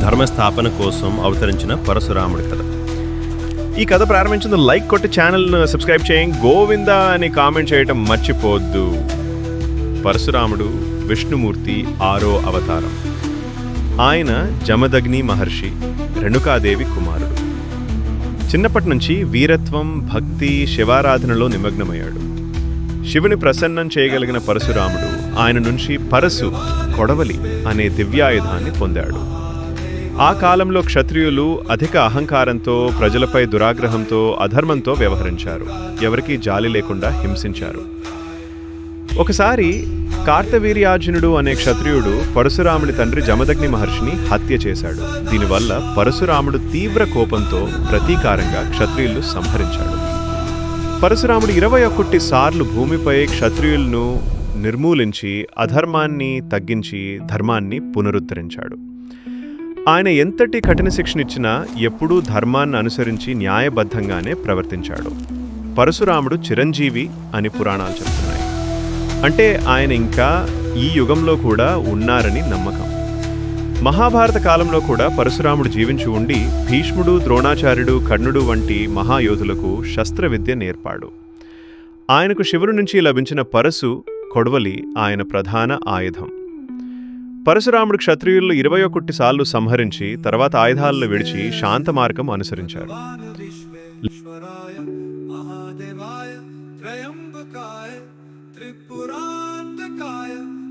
ధర్మస్థాపన కోసం అవతరించిన పరశురాముడి కథ. ఈ కథ ప్రారంభించిన లైక్ కొట్టి ఛానల్ను సబ్స్క్రైబ్ చేయండి. గోవింద అని కామెంట్ చేయటం మర్చిపోద్దు. పరశురాముడు విష్ణుమూర్తి ఆరో అవతారం. ఆయన జమదగ్ని మహర్షి రేణుకాదేవి కుమారుడు. చిన్నప్పటి నుంచి వీరత్వం భక్తి శివారాధనలో నిమగ్నమయ్యాడు. శివుని ప్రసన్నం చేయగలిగిన పరశురాముడు ఆయన నుంచి పరశు కొడవలి అనే దివ్యాయుధాన్ని పొందాడు. ఆ కాలంలో క్షత్రియులు అధిక అహంకారంతో ప్రజలపై దురాగ్రహంతో అధర్మంతో వ్యవహరించారు. ఎవరికీ జాలి లేకుండా హింసించారు. ఒకసారి కార్తవీర్యార్జునుడు అనే క్షత్రియుడు పరశురాముడి తండ్రి జమదగ్ని మహర్షిని హత్య చేశాడు. దీనివల్ల పరశురాముడు తీవ్ర కోపంతో ప్రతీకారంగా క్షత్రియులు సంహరించాడు. పరశురాముడు ఇరవై ఒకటి సార్లు భూమిపై క్షత్రియులను నిర్మూలించి అధర్మాన్ని తగ్గించి ధర్మాన్ని పునరుద్ధరించాడు. ఆయన ఎంతటి కఠిన శిక్షనిచ్చినా ఎప్పుడూ ధర్మాన్ని అనుసరించి న్యాయబద్ధంగానే ప్రవర్తించాడు. పరశురాముడు చిరంజీవి అని పురాణాలు చెప్తున్నాయి. అంటే ఆయన ఇంకా ఈ యుగంలో కూడా ఉన్నారని నమ్మకం. మహాభారత కాలంలో కూడా పరశురాముడు జీవించి ఉండి భీష్ముడు ద్రోణాచార్యుడు కర్ణుడు వంటి మహాయోధులకు శస్త్రవిద్య నేర్పాడు. ఆయనకు శివుడి నుంచి లభించిన పరశు కొడవలి ఆయన ప్రధాన ఆయుధం. పరశురాముడు క్షత్రియులు ఇరవై ఒకటి సార్లు సంహరించి తర్వాత ఆయుధాలను విడిచి శాంత మార్గం అనుసరించారు